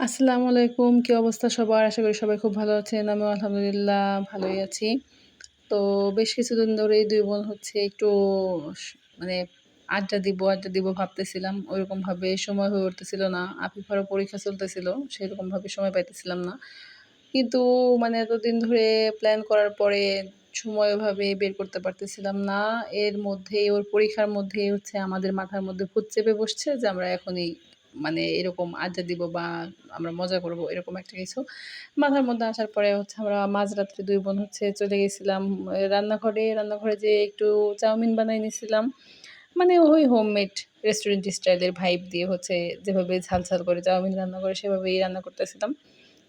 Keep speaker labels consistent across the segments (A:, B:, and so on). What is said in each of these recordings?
A: আসসালামু আলাইকুম, কী অবস্থা সবার? আশা করি সবাই খুব ভালো আছেন, আমিও আলহামদুলিল্লাহ ভালোই আছি। তো বেশ কিছুদিন ধরেই দুই বোন হচ্ছে একটু মানে আড্ডা দিব আড্ডা দিব ভাবতেছিলাম। ওইরকমভাবে সময় হয়ে উঠতেছিল না আফিফারও পরীক্ষা চলতেছিল, সেরকমভাবে সময় পাইতেছিলাম না। কিন্তু মানে এতদিন ধরে প্ল্যান করার পরে সময় ওভাবে বের করতে পারতেছিলাম না। এর মধ্যেই ওর পরীক্ষার মধ্যেই হচ্ছে আমাদের মাথার মধ্যে ভূত চেপে বসছে যে আমরা এখনই মানে এরকম আড্ডা দিব বা আমরা মজা করব, এরকম একটা কিছু। মাথার মধ্যে আসার পরে হচ্ছে আমরা মাঝরাত্রে দুই বোন হচ্ছে চলে গেছিলাম রান্নাঘরে। রান্নাঘরে যে একটু চাউমিন বানাই নিয়েছিলাম মানে ওই হোমমেড রেস্টুরেন্ট স্টাইলের ভাইব দিয়ে হচ্ছে যেভাবে ঝাল ঝাল করে চাউমিন রান্না করে সেভাবেই রান্না করতেছিলাম।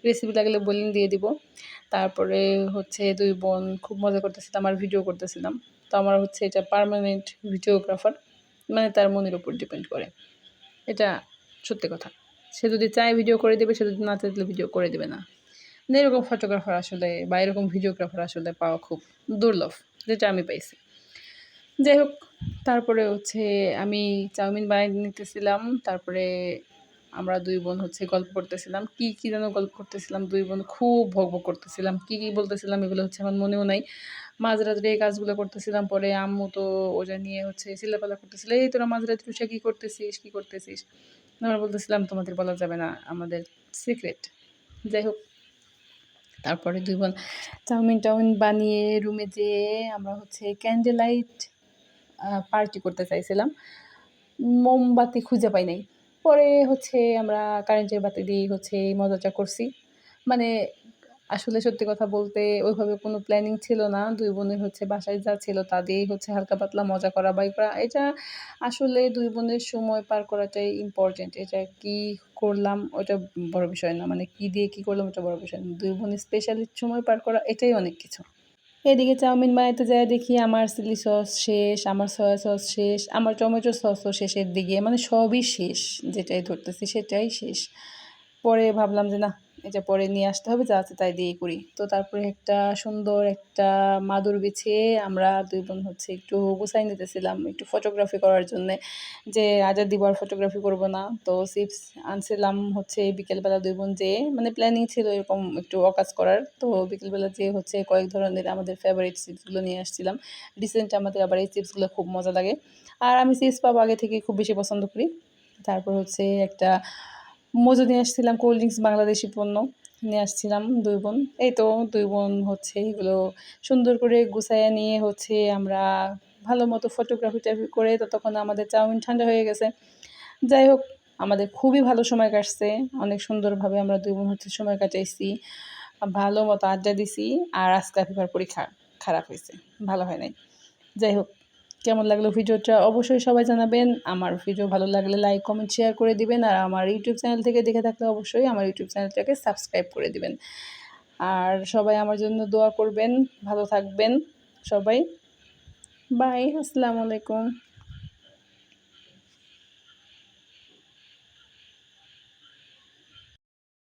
A: রেসিপি লাগলে বলিন দিয়ে দিব। তারপরে হচ্ছে দুই বোন খুব মজা করতেছিলাম আর ভিডিও করতেছিলাম। তো আমার হচ্ছে এটা পারমানেন্ট ভিডিওগ্রাফার মানে তার মনের উপর ডিপেন্ড করে। এটা সত্যি কথা। সে যদি চায় ভিডিও করে দেবে, সে যদি না চাইলে ভিডিও করে দেবে না। এরকম ফটোগ্রাফার আসলে বা এরকম ভিডিওগ্রাফার আসলে পাওয়া খুব দুর্লভ, যেটা আমি পাইছি। যাই হোক, তারপরে হচ্ছে আমি চাউমিন বানিয়ে নিতেছিলাম, তারপরে আমরা দুই বোন হচ্ছে গল্প করতেছিলাম। কি, কী যেন গল্প করতেছিলাম, দুই বোন খুব ভোগ করতেছিলাম। কি কি বলতেছিলাম এগুলো হচ্ছে আমার মনেও নাই। মাঝরাত্রে এই কাজগুলো করতেছিলাম, পরে আম্মু তো ওটা নিয়ে হচ্ছে চিল্লাপালা করতেছিল, এই তোরা মাঝরাত্রে সে কী করতেছিস কী করতেছিস? আমরা বলতেছিলাম, তোমাদের বলা যাবে না, আমাদের সিক্রেট যাই হোক, তারপরে দুই বোন চাউমিন টাউমিন বানিয়ে রুমে যেয়ে আমরা হচ্ছে ক্যান্ডেল লাইট পার্টি করতে চাইছিলাম। মোমবাতি খুঁজে পাই নাই। পরে হচ্ছে আমরা কারেন্টের বাতি দিয়ে হচ্ছে মজাটা করছি। মানে আসলে সত্যি কথা বলতে ওইভাবে কোনো প্ল্যানিং ছিল না। দুই বোনের হচ্ছে বাসায় যা ছিল তা দিয়েই হচ্ছে হালকা পাতলা মজা করা বাই করা এটা আসলে দুই বোনের সময় পার করাটাই ইম্পর্টেন্ট এটা কি করলাম ওটা বড় বিষয় না। মানে কি দিয়ে কি করলাম ওটা বড় বিষয় না। দুই বোনের স্পেশালি সময় পার করা এটাই অনেক কিছু। এদিকে চাউমিন বানাইতে যায় দেখি আমার চিলি সস শেষ, আমার সয়া সস শেষ, আমার টমেটো সসও শেষের দিকে মানে সবই শেষ, যেটাই ধরতেছি সেটাই শেষ। পরে ভাবলাম যে না এটা পরে নিয়ে আসতে হবে, যা আছে তাই দিয়ে করি। তো তারপরে একটা সুন্দর একটা মাদুর বিছিয়ে আমরা দুই বোন হচ্ছে একটু গুছাই নিতেছিলাম একটু ফটোগ্রাফি করার জন্যে। যে আজাদ দিবার ফটোগ্রাফি করব না। তো চিপস আনছিলাম হচ্ছে বিকেলবেলা দুই বোন যেয়ে মানে প্ল্যানিং ছিল এরকম একটু অকাজ করার। তো বিকেলবেলা যেয়ে হচ্ছে কয়েক ধরনের আমাদের ফেভারিট চিপসগুলো নিয়ে আসছিলাম। রিসেন্ট আমাদের আবার এই চিপসগুলো খুব মজা লাগে। আর আমি চিপস পাবো আগে থেকে খুব বেশি পছন্দ করি। তারপর হচ্ছে একটা মজু নিয়ে আসছিলাম কোল্ড ড্রিঙ্কস বাংলাদেশি পণ্য নিয়ে আসছিলাম, দুই বোন। এই তো দুই বোন হচ্ছে এগুলো সুন্দর করে গুছাইয়া নিয়ে হচ্ছে আমরা ভালো মতো ফটোগ্রাফি করে তো তখন আমাদের চাউমিন ঠান্ডা হয়ে গেছে। যাই হোক, আমাদের খুবই ভালো সময় কাটছে, অনেক সুন্দরভাবে আমরা দুই বোন হচ্ছে সময় কাটাইছি, ভালো মতো আড্ডা দিছি, আর আজকে আফিফার পরীক্ষা খারাপ হয়েছে, ভালো হয় নাই। যাই হোক কেমন লাগল ভিডিওটা অবশ্যই সবাই জানাবেন। আমার ভিডিও ভালো লাগলে লাইক কমেন্ট শেয়ার করে দিবেন। আর আমার ইউটিউব চ্যানেল থেকে দেখে থাকলে অবশ্যই আমার ইউটিউব চ্যানেলটাকে সাবস্ক্রাইব করে দিবেন। আর সবাই আমার জন্য দোয়া করবেন, ভালো থাকবেন সবাই। বাই আসসালামু আলাইকুম।